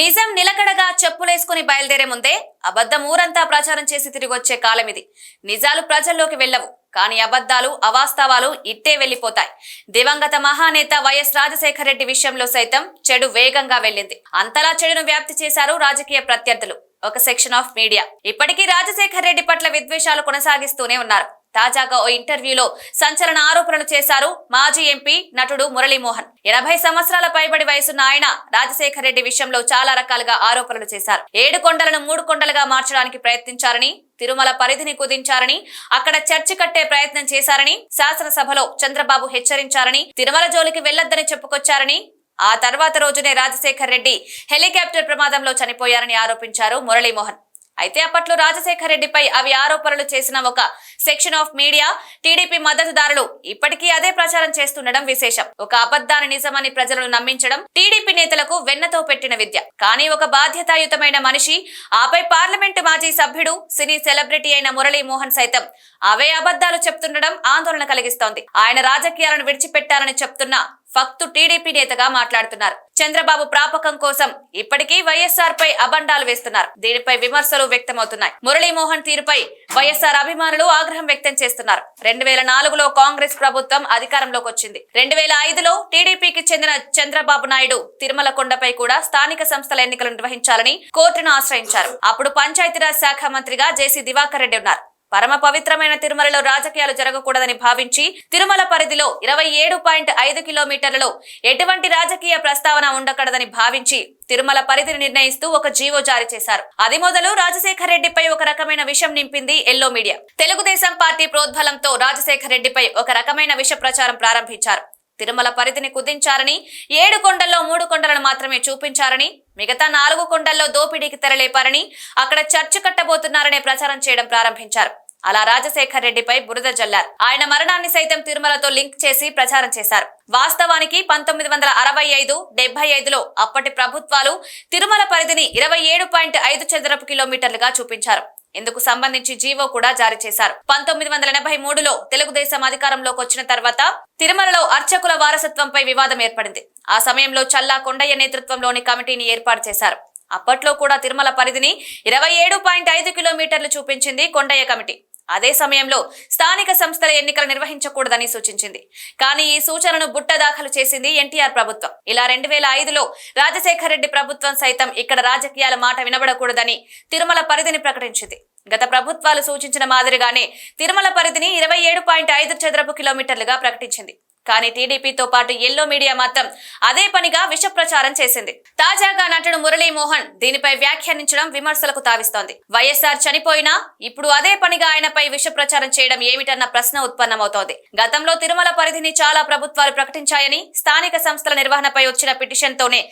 నిజం నిలకడగా చెప్పులేసుకుని బయలుదేరే ముందే అబద్ధం ఊరంతా ప్రచారం చేసి తిరిగి వచ్చే కాలం ఇది నిజాలు ప్రజల్లోకి వెళ్ళవు కానీ అబద్ధాలు అవాస్తవాలు ఇట్టే వెళ్ళిపోతాయి దివంగత మహానేత వైఎస్ రాజశేఖర రెడ్డి విషయంలో సైతం చెడు వేగంగా వెళ్ళింది. అంతలా చెడును వ్యాప్తి చేశారు రాజకీయ ప్రత్యర్థులు. ఒక సెక్షన్ ఆఫ్ మీడియా. ఇప్పటికీ రాజశేఖర రెడ్డి పట్ల విద్వేషాలు కొనసాగిస్తూనే ఉన్నారు. తాజాగా ఓ ఇంటర్వ్యూలో సంచలన ఆరోపణలు చేశారు మాజీ ఎంపీ నటుడు మురళీమోహన్. ఎనభై సంవత్సరాల పైబడి వయసున్న ఆయన రాజశేఖర రెడ్డి విషయంలో చాలా రకాలుగా ఆరోపణలు చేశారు. ఏడు కొండలను మూడు కొండలుగా మార్చడానికి ప్రయత్నించారని తిరుమల పరిధిని కుదించారని అక్కడ చర్చి కట్టే ప్రయత్నం చేశారని శాసనసభలో చంద్రబాబు హెచ్చరించారని తిరుమల జోలికి వెళ్ళొద్దని చెప్పుకొచ్చారని ఆ తర్వాత రోజునే రాజశేఖర్ రెడ్డి హెలికాప్టర్ ప్రమాదంలో చనిపోయారని ఆరోపించారు మురళీమోహన్. అయితే అప్పట్లో రాజశేఖర్ రెడ్డిపై అవి ఆరోపణలు చేసిన ఒక సెక్షన్ ఆఫ్ మీడియా టీడీపీ మద్దతుదారులు ఇప్పటికీ అదే ప్రచారం చేస్తుండడం విశేషం. ఒక అబద్ధాన్ని నిజమని ప్రజలను నమ్మించడం టీడీపీ నేతలకు వెన్నతో పెట్టిన విద్య. కానీ ఒక బాధ్యతాయుతమైన మనిషి ఆపై పార్లమెంటు మాజీ సభ్యుడు సినీ సెలబ్రిటీ అయిన మురళీ మోహన్ సైతం అవే అబద్ధాలు చెప్తుండడం ఆందోళన కలిగిస్తోంది. ఆయన రాజకీయాలను విడిచిపెట్టారని చెప్తున్న ఫక్తు టీడీపీ నేతగా మాట్లాడుతున్నారు. చంద్రబాబు ప్రాపకం కోసం ఇప్పటికీ వైఎస్ఆర్ పై అబండాలు వేస్తున్నారు. దీనిపై విమర్శలు వ్యక్తమవుతున్నాయి. మురళీమోహన్ తీరుపై వైఎస్ఆర్ అభిమానులు ఆగ్రహం వ్యక్తం చేస్తున్నారు. రెండు వేల నాలుగులో కాంగ్రెస్ ప్రభుత్వం అధికారంలోకి వచ్చింది. రెండు వేల ఐదులో టీడీపీకి చెందిన చంద్రబాబు నాయుడు తిరుమల కొండపై కూడా స్థానిక సంస్థల ఎన్నికలు నిర్వహించాలని కోర్టును ఆశ్రయించారు. అప్పుడు పంచాయతీరాజ్ శాఖ మంత్రిగా జేసీ దివాకర్ రెడ్డి ఉన్నారు. పరమ పవిత్రమైన తిరుమలలో రాజకీయాలు జరగకూడదని భావించి తిరుమల పరిధిలో ఇరవై ఏడు పాయింట్ ఐదు కిలోమీటర్లలో ఎటువంటి రాజకీయ ప్రస్తావన ఉండకూడదని భావించి తిరుమల పరిధిని నిర్ణయిస్తూ ఒక జీవో జారీ చేశారు. అది మొదలు రాజశేఖర రెడ్డిపై ఒక రకమైన విషం నింపింది ఎల్లో మీడియా. తెలుగుదేశం పార్టీ ప్రోద్బలంతో రాజశేఖర రెడ్డిపై ఒక రకమైన విష ప్రచారం ప్రారంభించారు. తిరుమల పరిధిని కుదించారని ఏడు కొండల్లో మూడు కొండలను మాత్రమే చూపించారని మిగతా నాలుగు కొండల్లో దోపిడీకి తెరలేపారని అక్కడ చర్చ కట్టబోతున్నారనే ప్రచారం చేయడం ప్రారంభించారు. అలా రాజశేఖర్ రెడ్డిపై బురద జల్లారు. ఆయన మరణాన్ని సైతం తిరుమలతో లింక్ చేసి ప్రచారం చేశారు. వాస్తవానికి పంతొమ్మిది వందల అరవై ఐదు డెబ్బై ఐదులో అప్పటి ప్రభుత్వాలు తిరుమల పరిధిని ఇరవై ఏడు పాయింట్ ఐదు చదరపు కిలోమీటర్లుగా చూపించారు. ఇందుకు సంబంధించి జీవో కూడా జారీ చేశారు. పంతొమ్మిది వందల ఎనభై మూడులో తెలుగుదేశం అధికారంలోకి వచ్చిన తర్వాత తిరుమలలో అర్చకుల వారసత్వంపై వివాదం ఏర్పడింది. ఆ సమయంలో చల్లా కొండయ్య నేతృత్వంలోని కమిటీని ఏర్పాటు చేశారు. అప్పట్లో కూడా తిరుమల పరిధిని ఇరవై ఏడు పాయింట్ ఐదు కిలోమీటర్లు చూపించింది కొండయ్య కమిటీ. అదే సమయంలో స్థానిక సంస్థల ఎన్నికలు నిర్వహించకూడదని సూచించింది. కానీ ఈ సూచనను బుట్ట దాఖలు చేసింది ఎన్టీఆర్ ప్రభుత్వం. ఇలా రెండు వేల ఐదులో రాజశేఖర రెడ్డి ప్రభుత్వం సైతం ఇక్కడ రాజకీయాల మాట వినబడకూడదని తిరుమల పరిధిని ప్రకటించింది. గత ప్రభుత్వాలు సూచించిన మాదిరిగానే తిరుమల పరిధిని ఇరవై ఏడు పాయింట్ ఐదు చదరపు కిలోమీటర్లుగా ప్రకటించింది. కానీ టీడీపీతో పాటు ఎల్లో మీడియా మాత్రం అదే పనిగా విష ప్రచారం చేసింది. తాజాగా నటుడు మురళీమోహన్ దీనిపై వ్యాఖ్యానించడం విమర్శలకు తావిస్తోంది. వైఎస్ఆర్ చనిపోయినా ఇప్పుడు అదే పనిగా ఆయనపై విష ప్రచారం చేయడం ఏమిటన్న ప్రశ్న ఉత్పన్నమవుతోంది. గతంలో తిరుమల పరిధిని చాలా ప్రభుత్వాలు ప్రకటించాయని స్థానిక సంస్థల నిర్వహణపై వచ్చిన పిటిషన్ తోనే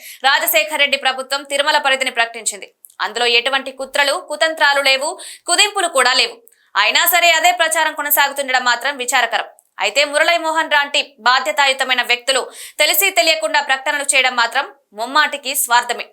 రెడ్డి ప్రభుత్వం తిరుమల పరిధిని ప్రకటించింది. అందులో ఎటువంటి కుట్రలు కుతంత్రాలు లేవు కుదింపులు కూడా లేవు. అయినా సరే అదే ప్రచారం కొనసాగుతుండడం మాత్రం విచారకరం. అయితే మురళీ మోహన్ లాంటి బాధ్యతాయుతమైన వ్యక్తులు తెలిసి తెలియకుండా ప్రకటనలు చేయడం మాత్రం ముమ్మాటికి స్వార్థమే.